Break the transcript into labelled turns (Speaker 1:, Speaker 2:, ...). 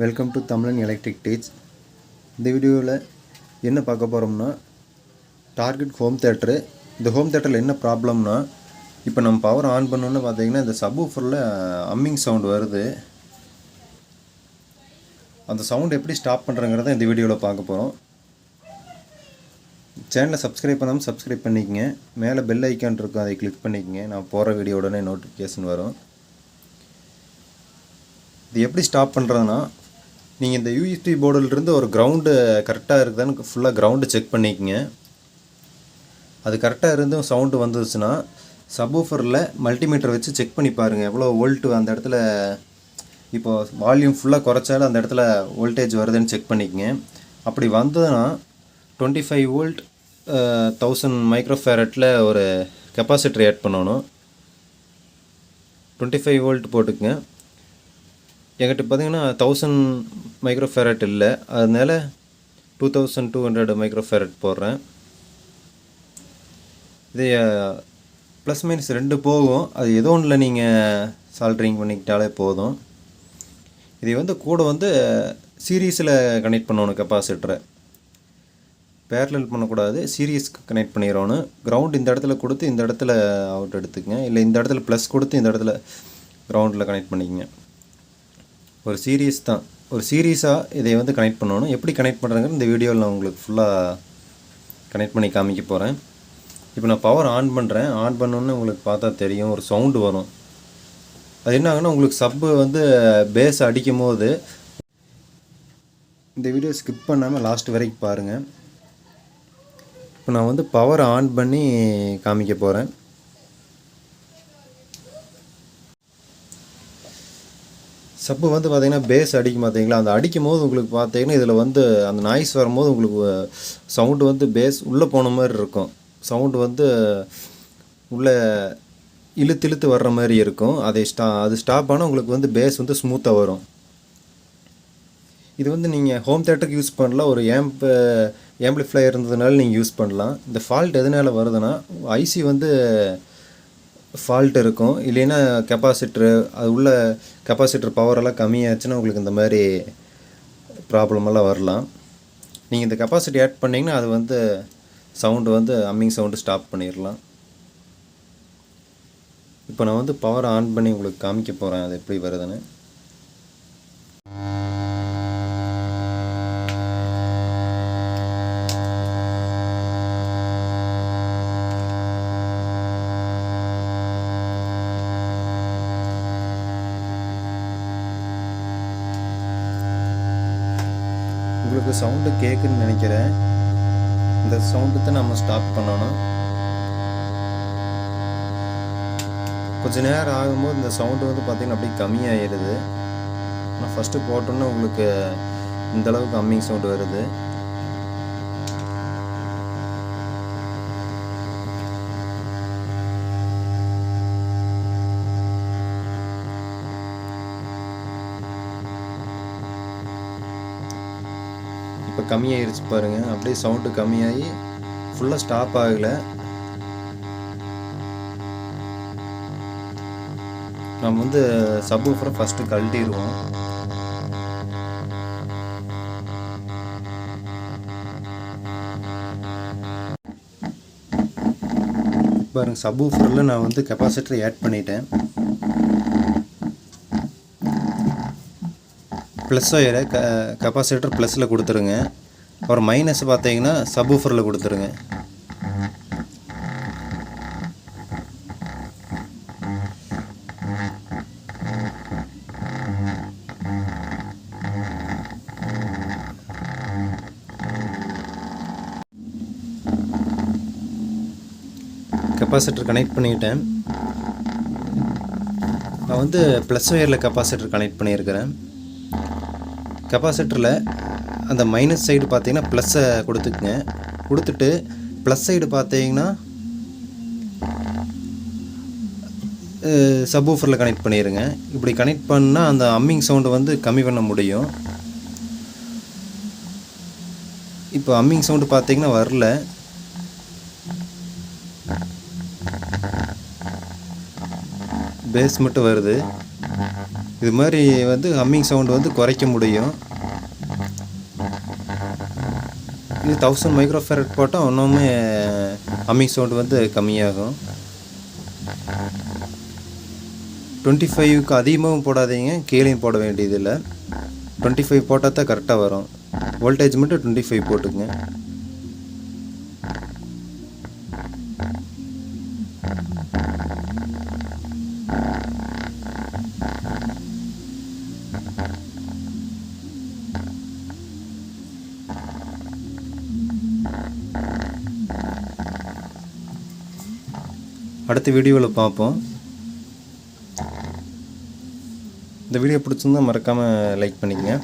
Speaker 1: Welcome to Tamizhan electric tech இந்த வீடியோவில் என்ன பார்க்க போகிறோம்னா டார்கெட் ஹோம் தேட்டரு இந்த ஹோம் தேட்டரில் என்ன ப்ராப்ளம்னா இப்போ நம்ம பவர் ஆன் பண்ணோன்னு பார்த்தீங்கன்னா இந்த சப்வூஃபரில் அம்மிங் சவுண்ட் வருது. அந்த சவுண்ட் எப்படி ஸ்டாப் பண்ணுறங்கிறத இந்த வீடியோவில் பார்க்க போகிறோம் சேனலை சப்ஸ்கிரைப் பண்ணாமல் சப்ஸ்கிரைப் பண்ணிக்கங்க. மேலே பெல் ஐக்கான் இருக்கும் அதை கிளிக் பண்ணிக்கங்க. நான் போகிற வீடியோ உடனே நோட்டிஃபிகேஷன் வரும். இது எப்படி ஸ்டாப் பண்ணுறதுனா நீங்கள் இந்த யூஎஸ்பி போர்டிலிருந்து ஒரு கிரவுண்டு கரெக்டாக இருக்குதான்னு ஃபுல்லாக கிரவுண்டு செக் பண்ணிக்கங்க. அது கரெக்டாக இருந்தும் சவுண்டு வந்துச்சுன்னா சப்வூஃபரில் மல்டிமீட்டர் வச்சு செக் பண்ணி பாருங்கள் எவ்வளோ வோல்ட்டு அந்த இடத்துல இப்போது வால்யூம் ஃபுல்லாக குறைச்சாலும் அந்த இடத்துல வோல்டேஜ் வருதுன்னு செக் பண்ணிக்கங்க. அப்படி வந்ததுன்னா டுவெண்ட்டி ஃபைவ் வோல்ட் தௌசண்ட் மைக்ரோஃபேரட்டில் ஒரு கெப்பாசிட்டர் ஆட் பண்ணணும். டுவெண்ட்டி ஃபைவ் வோல்ட் போட்டுக்குங்க. என்கிட்ட பார்த்தீங்கன்னா தௌசண்ட் மைக்ரோஃபேரட் இல்லை. அதனால two thousand two hundred microfarad போடுறேன். இது ப்ளஸ் மைனஸ் ரெண்டு போகும். அது ஏதோ ஒன்றில் நீங்கள் சால்ட்ரிங் பண்ணிக்கிட்டாலே போதும். இதை வந்து கூட வந்து சீரீஸில் கனெக்ட் பண்ணணும் கெப்பாசிட்டரை பேரலல் பண்ணக்கூடாது. சீரியஸ்க்கு கனெக்ட் பண்ணிடணும். கிரவுண்ட் இந்த இடத்துல கொடுத்து இந்த இடத்துல அவுட் எடுத்துக்கங்க. இல்லை இந்த இடத்துல ப்ளஸ் கொடுத்து இந்த இடத்துல கிரவுண்டில் கனெக்ட் பண்ணிக்கங்க. ஒரு சீரியஸ் தான். ஒரு சீரியஸாக இதை வந்து கனெக்ட் பண்ணணும். எப்படி கனெக்ட் பண்ணுறேங்கிற இந்த வீடியோவில் நான் உங்களுக்கு ஃபுல்லாக கனெக்ட் பண்ணி காமிக்க போகிறேன் இப்போ நான் பவர் ஆன் பண்ணுறேன் ஆன் பண்ணோன்னே உங்களுக்கு பார்த்தா தெரியும். ஒரு சவுண்டு வரும். அது என்ன ஆகுன்னா உங்களுக்கு சப்பு வந்து பேஸ் அடிக்கும் போது இந்த வீடியோ ஸ்கிப் பண்ணாமல் லாஸ்ட் வரைக்கும் பாருங்கள் இப்போ நான் வந்து பவர் ஆன் பண்ணி காமிக்க போகிறேன் சப்பு வந்து பார்த்தீங்கன்னா பேஸ் அடிக்கும் பார்த்தீங்களா அந்த அடிக்கும் போது உங்களுக்கு பார்த்தீங்கன்னா இதில் வந்து அந்த நாய்ஸ் வரும்போது உங்களுக்கு சவுண்டு வந்து பேஸ் உள்ளே போன மாதிரி இருக்கும். சவுண்டு வந்து உள்ளே இழுத்து இழுத்து வர்ற மாதிரி இருக்கும். அதை ஸ்டா அது ஸ்டாப் ஆனால் உங்களுக்கு வந்து பேஸ் வந்து ஸ்மூத்தாக வரும். இது வந்து நீங்கள் ஹோம் தேட்டருக்கு யூஸ் பண்ணலாம். ஒரு ஏம்ப் ஏம்பிளிஃப்ளை இருந்ததுனால நீங்கள் யூஸ் பண்ணலாம். இந்த ஃபால்ட் எதனால் வருதுன்னா ஐசி வந்து ஃபால்ட் இருக்கும். இல்லைன்னா கெப்பாசிட்ரு அது உள்ள கெப்பாசிட்டர் பவரெல்லாம் கம்மியாச்சுன்னா உங்களுக்கு இந்த மாதிரி ப்ராப்ளமெல்லாம் வரலாம். நீங்கள் இந்த கெப்பாசிட்டி ஆட் பண்ணிங்கன்னா அது வந்து சவுண்டு வந்து அம்மிங் சவுண்டு ஸ்டாப் பண்ணிடலாம் இப்போ நான் வந்து பவர் ஆன் பண்ணி உங்களுக்கு காமிக்க போகிறேன் அது எப்படி வருதுன்னு. உங்களுக்கு சவுண்டு கேட்குன்னு நினைக்கிறேன். இந்த சவுண்டுத்தை தான் நம்ம ஸ்டாப் பண்ணணும். கொஞ்ச நேரம் ஆகும்போது இந்த சவுண்டு வந்து பார்த்திங்கன்னா அப்படியே கம்மியாகிடுது ஆனால் ஃபஸ்ட்டு போட்டோன்னே உங்களுக்கு இந்த அளவுக்கு சவுண்டு வருது. இப்போ கம்மியாயிருச்சு பாருங்கள் அப்படியே சவுண்டு கம்மியாகி ஃபுல்லாக ஸ்டாப் ஆகலை. நம்ம வந்து சப்வூஃபரை ஃபஸ்ட்டு கழட்டிடுவோம் பாருங்கள் சப்வூஃபரில் நான் வந்து கெப்பாசிட்டர் ஆட் பண்ணிட்டேன். ப்ளஸ் ஒயரை க கெப்பாசிட்டர் ப்ளஸில் கொடுத்துருங்க. அப்புறம் மைனஸ் பார்த்தீங்கன்னா சபூஃபரில் கொடுத்துருங்க. கெப்பாசிட்டர் கனெக்ட் பண்ணிக்கிட்டேன். நான் வந்து ப்ளஸ் ஒயரில் கெப்பாசிட்டர் கனெக்ட் பண்ணியிருக்கிறேன். கெப்பாசிட்டரில் அந்த மைனஸ் சைடு பார்த்தீங்கன்னா ப்ளஸ்ஸை கொடுத்துக்குங்க. கொடுத்துட்டு ப்ளஸ் சைடு பார்த்தீங்கன்னா சப்வூஃபரில் கனெக்ட் பண்ணிடுங்க இப்படி கனெக்ட் பண்ணால் அந்த அம்மிங் சவுண்டு வந்து கம்மி பண்ண முடியும். இப்போ அம்மிங் சவுண்டு பார்த்தீங்கன்னா வரல. பேஸ் மட்டும் வருது. இது மாதிரி வந்து ஹம்மிங் சவுண்டு வந்து குறைக்க முடியும். இது தௌசண்ட் மைக்ரோஃபேரட் போட்டால் இன்னுமே ஹம்மிங் சவுண்டு வந்து கம்மியாகும். டுவெண்ட்டி ஃபைவ்க்கு அதிகமாகவும் போடாதீங்க கீழேயும் போட வேண்டியதில்லை. டுவெண்ட்டி ஃபைவ் போட்டால் தான் கரெக்டாக வரும். வோல்டேஜ் மட்டும் டுவெண்ட்டி ஃபைவ் போட்டுக்குங்க. அடுத்த வீடியோவில் பார்ப்போம். இந்த வீடியோ பிடிச்சிருந்தா மறக்காமல் லைக் பண்ணிக்கங்க.